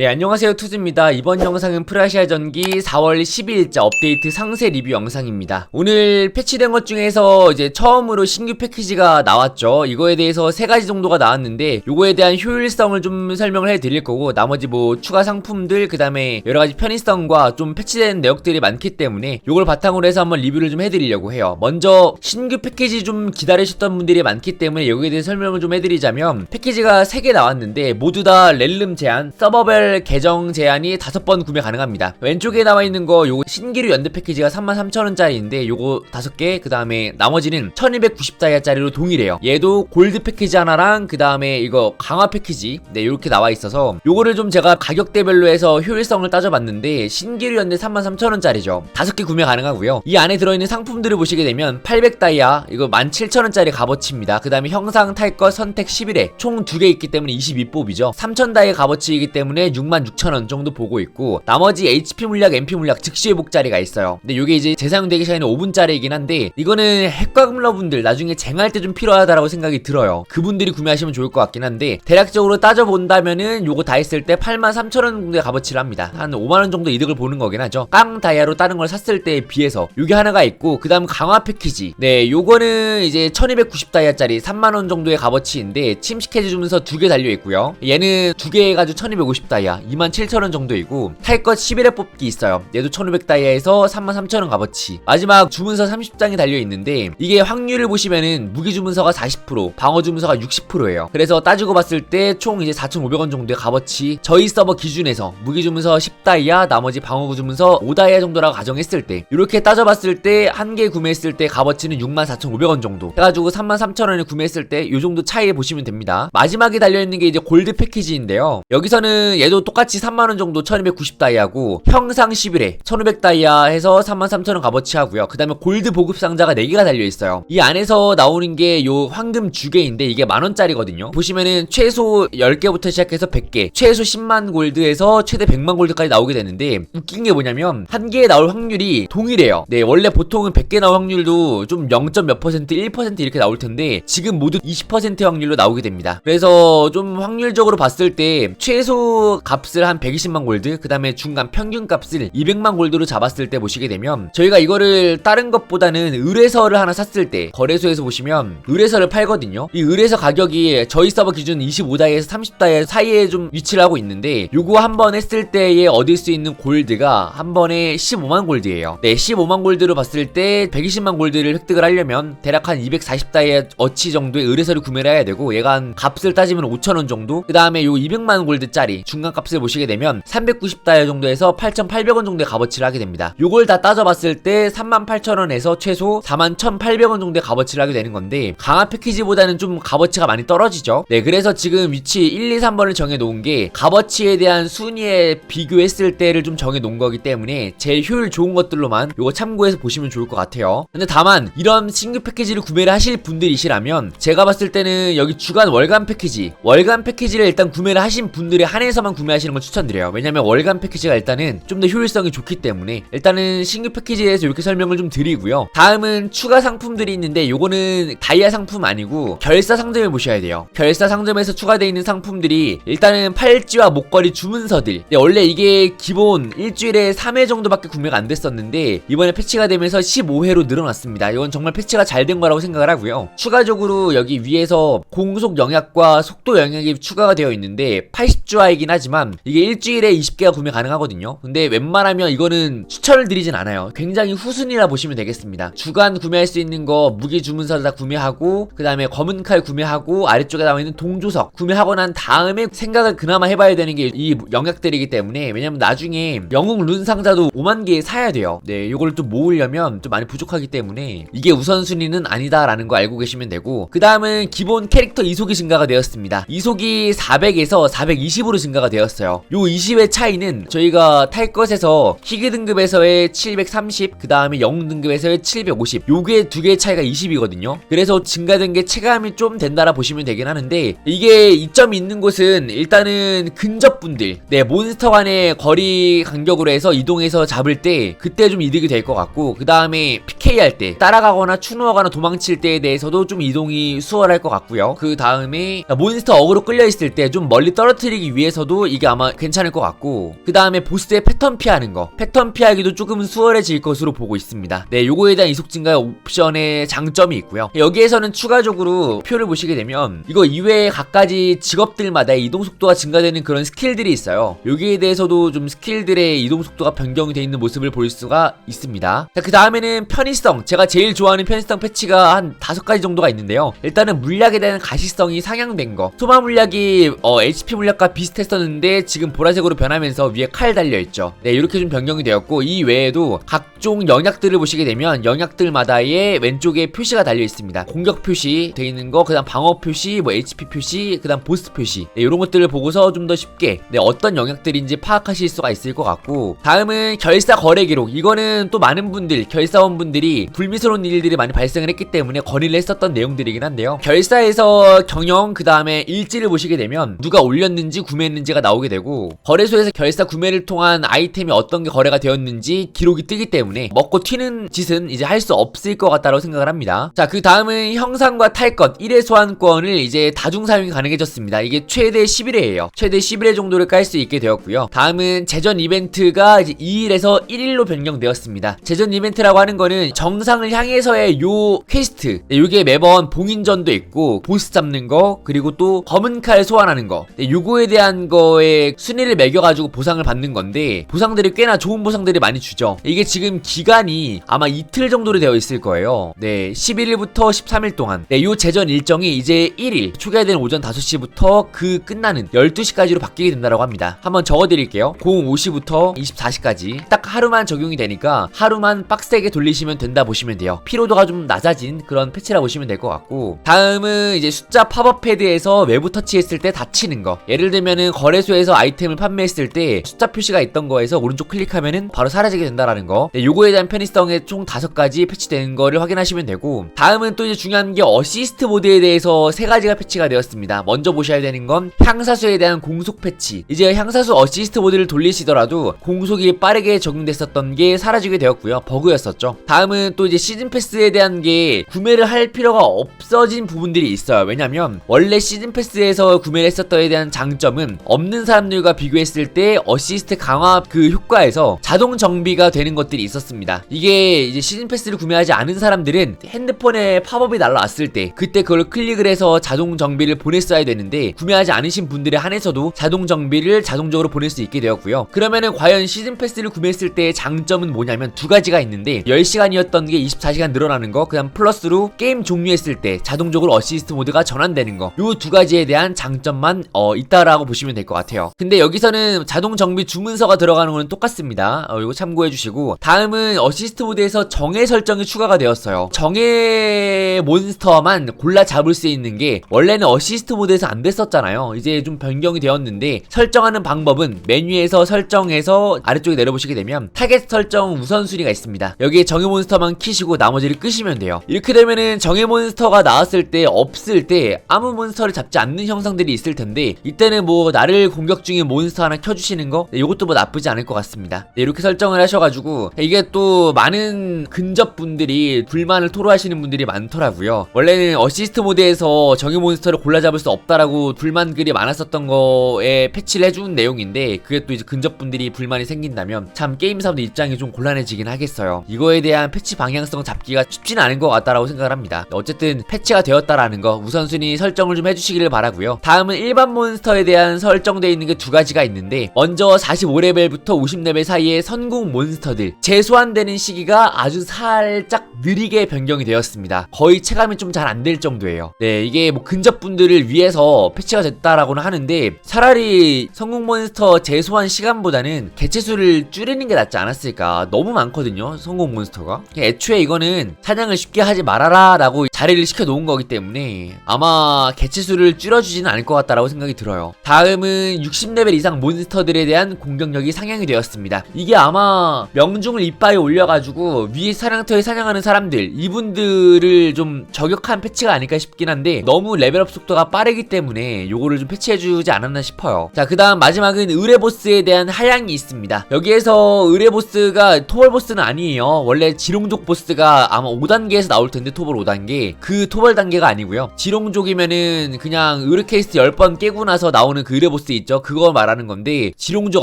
네, 안녕하세요. 투즈입니다. 이번 영상은 프라시아 전기 4월 12일자 업데이트 상세 리뷰 영상입니다. 오늘 패치된 것 중에서 이제 처음으로 신규 패키지가 나왔죠. 이거에 대해서 세 가지 정도가 나왔는데, 요거에 대한 효율성을 좀 설명을 해 드릴 거고, 나머지 뭐 추가 상품들, 그 다음에 여러 가지 편의성과 좀 패치된 내역들이 많기 때문에, 요걸 바탕으로 해서 한번 리뷰를 좀 해드리려고 해요. 먼저, 신규 패키지 좀 기다리셨던 분들이 많기 때문에, 여기에 대해 설명을 좀 해드리자면, 패키지가 3개 나왔는데, 모두 다 렐름 제한, 서버 별 계정 제한이 5번 구매 가능합니다. 왼쪽에 나와 있는 거 요거 신기루 연대 패키지가 33,000원짜리인데 요거 5개 그 다음에 나머지는 1290다이아짜리로 동일해요. 얘도 골드 패키지 하나랑 그 다음에 이거 강화 패키지 네 이렇게 나와 있어서 요거를 좀 제가 가격대별로 해서 효율성을 따져봤는데 신기루 연대 33,000원짜리죠. 5개 구매 가능하고요. 이 안에 들어있는 상품들을 보시게 되면 800다이아 이거 17,000원짜리 값어치입니다. 그 다음에 형상 탈 것 선택 11회 총 2개 있기 때문에 22뽑이죠. 3,000다이아 값어치이기 때문에 66,000원 정도 보고 있고 나머지 HP 물약, MP 물약 즉시 회복짜리가 있어요. 근데 이게 이제 재사용되기 시간이 5분짜리이긴 한데 이거는 핵과금러분들 나중에 쟁할 때 좀 필요하다라고 생각이 들어요. 그분들이 구매하시면 좋을 것 같긴 한데 대략적으로 따져본다면은 요거 다 했을 때 83,000원 정도의 값어치를 합니다. 한 5만원 정도 이득을 보는 거긴 하죠. 깡 다이아로 다른 걸 샀을 때에 비해서 요게 하나가 있고 그 다음 강화 패키지 네 요거는 이제 1290 다이아짜리 3만원 정도의 값어치인데 침식해주면서 두 개 달려있고요. 얘는 두 개 해가지고 1250 다이아 27,000원 정도이고 탈것 11회 뽑기 있어요. 얘도 1500 다이아에서 33,000원 값어치 마지막 주문서 30장이 달려있는데 이게 확률을 보시면은 무기 주문서가 40% 방어 주문서가 60%예요. 그래서 따지고 봤을 때 총 이제 4,500원 정도의 값어치 저희 서버 기준에서 무기 주문서 10다이아 나머지 방어 주문서 5다이아 정도라고 가정했을 때 이렇게 따져봤을 때 한 개 구매했을 때 값어치는 64,500원 정도 해가지고 33,000원에 구매했을 때 이 정도 차이 보시면 됩니다. 마지막에 달려있는 게 이제 골드 패키지인데요. 여기서는 얘도 똑같이 3만원 정도 1290다이아고 형상 11회 1500다이아 해서 33,000원 값어치 하고요. 그 다음에 골드 보급 상자가 4개가 달려있어요. 이 안에서 나오는 게 요 황금 주개인데 이게 만원짜리거든요. 보시면은 최소 10개부터 시작해서 100개 최소 10만 골드에서 최대 100만 골드까지 나오게 되는데 웃긴 게 뭐냐면 한 개에 나올 확률이 동일해요. 네 원래 보통은 100개 나올 확률도 좀 0. 몇 퍼센트 1% 이렇게 나올 텐데 지금 모두 20% 확률로 나오게 됩니다. 그래서 좀 확률적으로 봤을 때 최소 값을 한 120만 골드 그 다음에 중간 평균 값을 200만 골드로 잡았을 때 보시게 되면 저희가 이거를 다른 것보다는 의뢰서를 하나 샀을 때 거래소에서 보시면 의뢰서를 팔거든요. 이 의뢰서 가격이 저희 서버 기준 25다이에서 30다이 사이에 좀 위치를 하고 있는데 요거 한 번 했을 때에 얻을 수 있는 골드가 한 번에 15만 골드예요. 네, 15만 골드로 봤을 때 120만 골드를 획득을 하려면 대략 한 240다이 어치 정도의 의뢰서를 구매를 해야 되고 얘가 한 값을 따지면 5천원 정도 그 다음에 요 200만 골드짜리 중간 값을 보시게 되면 390다이 정도에서 8,800원 정도의 값어치를 하게 됩니다. 요걸 다 따져봤을 때 38,000원에서 최소 41,800원 정도의 값어치를 하게 되는 건데 강화 패키지보다는 좀 값어치가 많이 떨어지죠. 네, 그래서 지금 위치 1, 2, 3번을 정해 놓은 게 값어치에 대한 순위에 비교했을 때를 좀 정해 놓은 거기 때문에 제일 효율 좋은 것들로만 요거 참고해서 보시면 좋을 것 같아요. 근데 다만 이런 신규 패키지를 구매를 하실 분들이시라면 제가 봤을 때는 여기 주간 월간 패키지 월간 패키지를 일단 구매를 하신 분들에 한해서만 구매하시는 걸 추천드려요. 왜냐면 월간 패키지가 일단은 좀 더 효율성이 좋기 때문에 일단은 신규 패키지에 대해서 이렇게 설명을 좀 드리고요. 다음은 추가 상품들이 있는데 요거는 다이아 상품 아니고 결사 상점에 보셔야 돼요. 결사 상점에서 추가되어 있는 상품들이 일단은 팔찌와 목걸이 주문서들. 네, 원래 이게 기본 일주일에 3회 정도밖에 구매가 안 됐었는데 이번에 패치가 되면서 15회로 늘어났습니다. 이건 정말 패치가 잘 된 거라고 생각을 하고요. 추가적으로 여기 위에서 공속 영약과 속도 영약이 추가가 되어 있는데 80주화이긴 하지만 이게 일주일에 20개가 구매 가능하거든요. 근데 웬만하면 이거는 추천을 드리진 않아요. 굉장히 후순위라 보시면 되겠습니다. 주간 구매할 수 있는 거 무기 주문서 다 구매하고 그 다음에 검은 칼 구매하고 아래쪽에 나와 있는 동조석 구매하고 난 다음에 생각을 그나마 해봐야 되는 게 이 영약들이기 때문에 왜냐면 나중에 영웅 룬 상자도 5만 개 사야 돼요. 네, 이걸 좀 모으려면 좀 많이 부족하기 때문에 이게 우선순위는 아니다라는 거 알고 계시면 되고 그 다음은 기본 캐릭터 이속이 증가가 되었습니다. 이속이 400에서 420으로 증가가 되었 어요. 요 20의 차이는 저희가 탈 것에서 희귀 등급에서의 730, 그 다음에 영웅 등급에서의 750. 요게 두 개의 차이가 20이거든요. 그래서 증가된 게 체감이 좀 된다라 보시면 되긴 하는데 이게 이점이 있는 곳은 일단은 근접분들, 네 몬스터 간의 거리 간격으로 해서 이동해서 잡을 때 그때 좀 이득이 될 것 같고 그 다음에 PK 할 때 따라가거나 추노하거나 도망칠 때에 대해서도 좀 이동이 수월할 것 같고요. 그 다음에 몬스터 어그로 끌려 있을 때 좀 멀리 떨어뜨리기 위해서도 이게 아마 괜찮을 것 같고 그 다음에 보스의 패턴 피하는 거. 패턴 피하기도 조금 수월해질 것으로 보고 있습니다. 네 요거에 대한 이속 증가 옵션의 장점이 있고요. 여기에서는 추가적으로 표를 보시게 되면 이거 이외에 각가지 직업들마다 이동 속도가 증가되는 그런 스킬들이 있어요. 여기에 대해서도 좀 스킬들의 이동 속도가 변경이 되어 있는 모습을 볼 수가 있습니다. 자그 다음에는 편의성. 제가 제일 좋아하는 편의성 패치가 한 다섯 가지 정도가 있는데요. 일단은 물약에 대한 가시성이 상향된 거. 소마 물약이 어, HP 물약과 비슷했었는데 지금 보라색으로 변하면서 위에 칼 달려있죠. 네 이렇게 좀 변경이 되었고 이 외에도 각종 영약들을 보시게 되면 영약들마다의 왼쪽에 표시가 달려 있습니다. 공격 표시 되어 있는 거 그 다음 방어 표시 뭐 HP 표시 그 다음 보스 표시. 네, 이런 것들을 보고서 좀 더 쉽게 네, 어떤 영약들인지 파악하실 수가 있을 것 같고 다음은 결사 거래 기록. 이거는 또 많은 분들 결사원 분들이 불미스러운 일들이 많이 발생을 했기 때문에 건의를 했었던 내용들이긴 한데요. 결사에서 경영 그 다음에 일지를 보시게 되면 누가 올렸는지 구매했는지가 나오게 되고 거래소에서 결사 구매를 통한 아이템이 어떤 게 거래가 되었는지 기록이 뜨기 때문에 먹고 튀는 짓은 이제 할 수 없을 것 같다고 생각을 합니다. 자 그 다음은 형상과 탈것 1회 소환권을 이제 다중 사용이 가능해졌습니다. 이게 최대 10일에예요. 최대 11회 정도를 깔 수 있게 되었고요. 다음은 제전 이벤트가 이제 2일에서 1일로 변경되었습니다. 제전 이벤트라고 하는 거는 정상을 향해서의 요 퀘스트 네, 요게 매번 봉인전도 있고 보스 잡는 거 그리고 또 검은 칼 소환하는 거 네, 요거에 대한 거에 순위를 매겨가지고 보상을 받는 건데 보상들이 꽤나 좋은 보상들이 많이 주죠. 이게 지금 기간이 아마 이틀 정도로 되어 있을 거예요. 네 11일부터 13일 동안. 네, 요 제전 일정이 이제 1일 초기화되는 오전 5시부터 그 끝나는 12시까지로 바뀌게 된다고 합니다. 한번 적어드릴게요. 05시부터 24시까지. 딱 하루만 적용이 되니까 하루만 빡세게 돌리시면 된다 보시면 돼요. 피로도가 좀 낮아진 그런 패치라 보시면 될 것 같고. 다음은 이제 숫자 팝업 패드에서 외부 터치했을 때 닫히는 거. 예를 들면은 거래 소에서 아이템을 판매했을 때 숫자 표시가 있던 거에서 오른쪽 클릭하면은 바로 사라지게 된다라는 거. 네, 요거에 대한 편의성에 총 다섯 가지 패치되는 거를 확인하시면 되고 다음은 또 이제 중요한 게 어시스트 모드에 대해서 세 가지가 패치가 되었습니다. 먼저 보셔야 되는 건 향사수에 대한 공속 패치. 이제 향사수 어시스트 모드를 돌리시더라도 공속이 빠르게 적용됐었던 게 사라지게 되었고요. 버그였었죠. 다음은 또 이제 시즌 패스에 대한 게 구매를 할 필요가 없어진 부분들이 있어요. 왜냐면 원래 시즌 패스에서 구매를 했었던 에 대한 장점은 없는 사람들과 비교했을 때 어시스트 강화 그 효과에서 자동 정비가 되는 것들이 있었습니다. 이게 이제 시즌 패스를 구매하지 않은 사람들은 핸드폰에 팝업이 날라왔을 때 그때 그걸 클릭을 해서 자동 정비를 보냈어야 되는데 구매하지 않으신 분들에 한해서도 자동 정비를 자동적으로 보낼 수 있게 되었고요. 그러면은 과연 시즌 패스를 구매했을 때의 장점은 뭐냐면 두 가지가 있는데 10시간이었던 게 24시간 늘어나는 거 그다음 플러스로 게임 종료했을 때 자동적으로 어시스트 모드가 전환되는 거. 요 두 가지에 대한 장점만 어 있다라고 보시면 될 것 같아요 근데 여기서는 자동 정비 주문서가 들어가는 거는 똑같습니다. 어 이거 참고해 주시고. 다음은 어시스트 모드에서 정의 설정이 추가가 되었어요. 정의 몬스터만 골라 잡을 수 있는 게 원래는 어시스트 모드에서 안 됐었잖아요. 이제 좀 변경이 되었는데 설정하는 방법은 메뉴에서 설정해서 아래쪽에 내려보시게 되면 타겟 설정 우선순위가 있습니다. 여기에 정의 몬스터만 키시고 나머지를 끄시면 돼요. 이렇게 되면은 정의 몬스터가 나왔을 때 없을 때 아무 몬스터를 잡지 않는 형상들이 있을 텐데 이때는 뭐 나를 공격 중인 몬스터 하나 켜주시는 거? 네, 이것도 뭐 나쁘지 않을 것 같습니다. 네, 이렇게 설정을 하셔가지고 이게 또 많은 근접 분들이 불만을 토로하시는 분들이 많더라고요. 원래는 어시스트 모드에서 정의 몬스터를 골라 잡을 수 없다라고 불만 글이 많았었던 거에 패치를 해준 내용인데 그게 또 이제 근접 분들이 불만이 생긴다면 참 게임사도 입장이 좀 곤란해지긴 하겠어요. 이거에 대한 패치 방향성 잡기가 쉽지는 않은 것 같다라고 생각을 합니다. 어쨌든 패치가 되었다라는 거 우선순위 설정을 좀 해주시기를 바라고요. 다음은 일반 몬스터에 대한 설정 되어 있는 게 두 가지가 있는데 먼저 45레벨부터 50레벨 사이의 선궁 몬스터들. 재소환되는 시기가 아주 살짝 느리게 변경이 되었습니다. 거의 체감이 좀 잘 안 될 정도예요. 네 이게 뭐 근접분들을 위해서 패치가 됐다라고는 하는데 차라리 성공 몬스터 재소환 시간보다는 개체수를 줄이는 게 낫지 않았을까. 너무 많거든요 성공 몬스터가. 애초에 이거는 사냥을 쉽게 하지 말아라 라고 자리를 시켜 놓은 거기 때문에 아마 개체수를 줄여주지는 않을 것 같다라고 생각이 들어요. 다음은 60레벨 이상 몬스터들에 대한 공격력이 상향이 되었습니다. 이게 아마 명중을 이빠이 올려가지고 위에 사냥터에 사냥하는 사람들 이분들을 좀 저격한 패치가 아닐까 싶긴 한데 너무 레벨업 속도가 빠르기 때문에 요거를 좀 패치해주지 않았나 싶어요. 자 그 다음 마지막은 의뢰보스에 대한 하향이 있습니다. 여기에서 의뢰보스가 토벌 보스는 아니에요. 원래 지룡족 보스가 아마 5단계에서 나올 텐데 토벌 5단계. 그 토벌 단계가 아니고요. 지룡족이면은 그냥 의뢰 케이스 10번 깨고 나서 나오는 그 의뢰보스 보스 있죠. 그거 말하는 건데 지룡족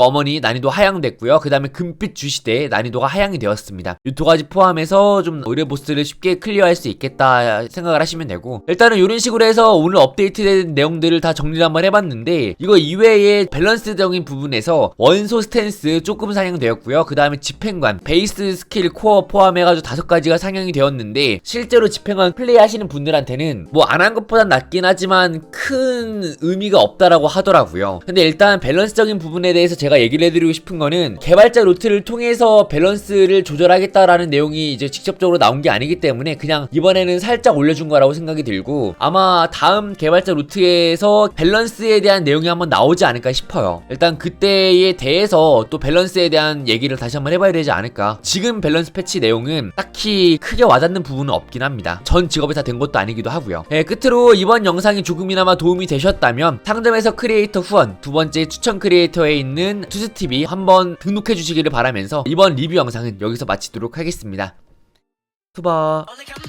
어머니 난이도 하향됐고요. 그 다음에 금빛 주시대 난이도가 하향이 되었습니다. 이 두 가지 포함해서 좀 의뢰 보스를 쉽게 클리어할 수 있겠다 생각을 하시면 되고 일단은 이런 식으로 해서 오늘 업데이트된 내용들을 다 정리를 한번 해봤는데 이거 이외에 밸런스적인 부분에서 원소 스탠스 조금 상향되었고요. 그 다음에 집행관 베이스 스킬 코어 포함해가지고 다섯 가지가 상향이 되었는데 실제로 집행관 플레이 하시는 분들한테는 뭐 안 한 것보단 낫긴 하지만 큰 의미가 없다라고 하더라고요 근데 일단 밸런스적인 부분에 대해서 제가 얘기를 해드리고 싶은 거는 개발자 루트를 통해서 밸런스를 조절하겠다라는 내용이 이제 직접적으로 나온 게 아니기 때문에 그냥 이번에는 살짝 올려준 거라고 생각이 들고 아마 다음 개발자 루트에서 밸런스에 대한 내용이 한번 나오지 않을까 싶어요. 일단 그때에 대해서 또 밸런스에 대한 얘기를 다시 한번 해봐야 되지 않을까. 지금 밸런스 패치 내용은 딱히 크게 와닿는 부분은 없긴 합니다. 전 직업이 다 된 것도 아니기도 하고요. 네, 끝으로 이번 영상이 조금이나마 도움이 되셨다면 상점에서 크리에이터 후원 두 번째 추천 크리에이터에 있는 투스TV 한번 등록해 주시기를 바라면서 이번 리뷰 영상은 여기서 마치도록 하겠습니다. count